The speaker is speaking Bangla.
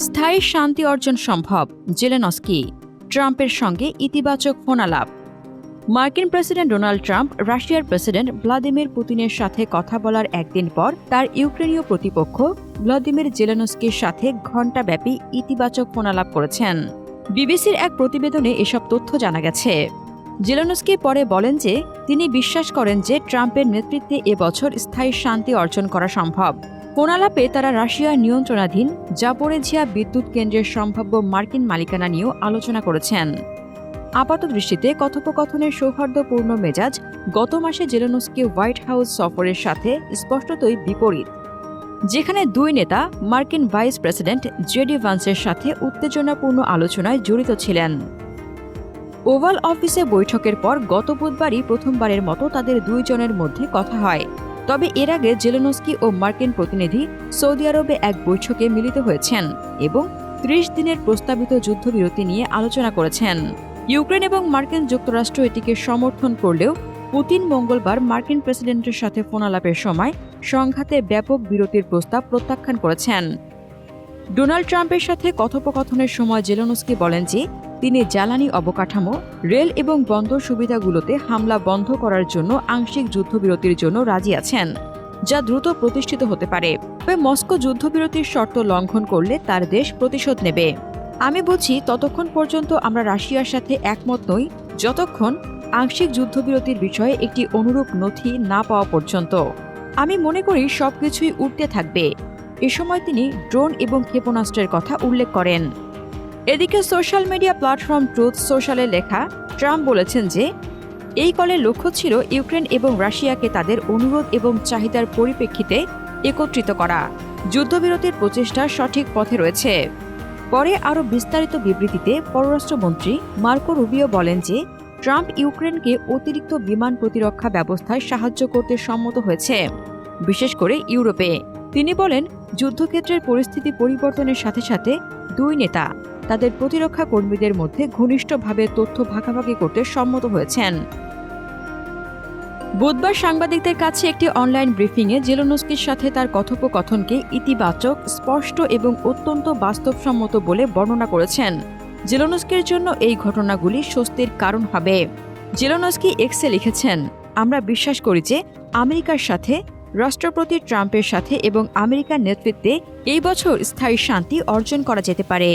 স্থায়ী শান্তি অর্জন সম্ভব, জেলেনস্কি, ট্রাম্পের সঙ্গে ইতিবাচক ফোনালাপ। মার্কিন প্রেসিডেন্ট ডোনাল্ড ট্রাম্প, রাশিয়ার প্রেসিডেন্ট ভ্লাদিমির পুতিনের সাথে কথা বলার একদিন পর তার ইউক্রেনীয় প্রতিপক্ষ ভ্লাদিমির জেলেনস্কির সাথে ঘণ্টাব্যাপী ইতিবাচক ফোনালাপ করেছেন। বিবিসির এক প্রতিবেদনে এসব তথ্য জানা গেছে। জেলেনস্কি পরে বলেন যে, তিনি বিশ্বাস করেন যে ট্রাম্পের নেতৃত্বে এবছর স্থায়ী শান্তি অর্জন করা সম্ভব। ফোনালাপে তারা রাশিয়ার নিয়ন্ত্রণাধীন জাপোরেঝিয়া বিদ্যুৎ কেন্দ্রের সম্ভাব্য মার্কিন মালিকানা নিয়েও আলোচনা করেছেন। আপাত দৃষ্টিতে কথোপকথনের সৌহার্দ্যপূর্ণ মেজাজ গত মাসে জেলেনস্কি হোয়াইট হাউস সফরের সাথে স্পষ্টতই বিপরীত, যেখানে দুই নেতা, মার্কিন ভাইস প্রেসিডেন্ট জেডি ভান্সের সাথে উত্তেজনাপূর্ণ আলোচনায় জড়িত ছিলেন। ওভাল অফিসে বৈঠকের পর গত বুধবারই প্রথমবারের মতো তাদের দুইজনের মধ্যে কথা হয়। তবে এর আগে জেলেনস্কি ও মার্কিন প্রতিনিধি সৌদি আরবে এক বৈঠকে মিলিত হয়েছেন এবং ত্রিশ দিনের প্রস্তাবিত যুদ্ধবিরতি নিয়ে আলোচনা করেছেন। ইউক্রেন এবং মার্কিন যুক্তরাষ্ট্র এটিকে সমর্থন করলেও পুতিন মঙ্গলবার মার্কিন প্রেসিডেন্টের সাথে ফোনালাপের সময় সংঘাতে ব্যাপক বিরতির প্রস্তাব প্রত্যাখ্যান করেছেন। ডোনাল্ড ট্রাম্পের সাথে কথোপকথনের সময় জেলেনস্কি বলেন যে তিনি জ্বালানি অবকাঠামো, রেল এবং বন্দর সুবিধাগুলোতে হামলা বন্ধ করার জন্য আংশিক যুদ্ধবিরতির জন্য রাজি আছেন, যা দ্রুত প্রতিষ্ঠিত হতে পারে। তবে মস্কো যুদ্ধবিরতির শর্ত লঙ্ঘন করলে তার দেশ প্রতিশোধ নেবে। আমি বুঝি ততক্ষণ পর্যন্ত আমরা রাশিয়ার সাথে একমত নই, যতক্ষণ আংশিক যুদ্ধবিরতির বিষয়ে একটি অনুরূপ নথি না পাওয়া পর্যন্ত। আমি মনে করি সবকিছুই উঠতে থাকবে। এ সময় তিনি ড্রোন এবং ক্ষেপণাস্ত্রের কথা উল্লেখ করেন। এদিকে সোশ্যাল মিডিয়া প্ল্যাটফর্ম ট্রুথ সোশ্যালে লেখা, ট্রাম্প বলেছেন যে, এই কলের লক্ষ্য ছিল ইউক্রেন এবং রাশিয়াকে তাদের অনুরোধ এবং চাহিদার পরিপ্রেক্ষিতে একত্রিত করা। যুদ্ধবিরতির প্রচেষ্টা সঠিক পথে রয়েছে। পরে আরও বিস্তারিত বিবৃতিতে পররাষ্ট্রমন্ত্রী মার্কো রুবিও বলেন যে, ট্রাম্প ইউক্রেনকে অতিরিক্ত বিমান প্রতিরক্ষা ব্যবস্থায় সাহায্য করতে সম্মত হয়েছে, বিশেষ করে ইউরোপে। তিনি বলেন, যুদ্ধক্ষেত্রের পরিস্থিতি পরিবর্তনের সাথে সাথে দুই নেতা তাদের প্রতিরক্ষা কর্মীদের মধ্যে ঘনিষ্ঠভাবে তথ্য ভাগাভাগি করতে সম্মত হয়েছেন। বুধবার সাংবাদিকদের কাছে একটি অনলাইন ব্রিফিংয়ে জেলোনস্কির সাথে তার কথোপকথনকে ইতিবাচক, স্পষ্ট এবং অত্যন্ত বাস্তবসম্মত বলে বর্ণনা করেছেন। জেলোনস্কির জন্য এই ঘটনাগুলি স্বস্তির কারণ হবে। জেলোনস্কি এক্সে লিখেছেন, আমরা বিশ্বাস করি যে আমেরিকার সাথে, রাষ্ট্রপতি ট্রাম্পের সাথে এবং আমেরিকার নেতৃত্বে এই বছর স্থায়ী শান্তি অর্জন করা যেতে পারে।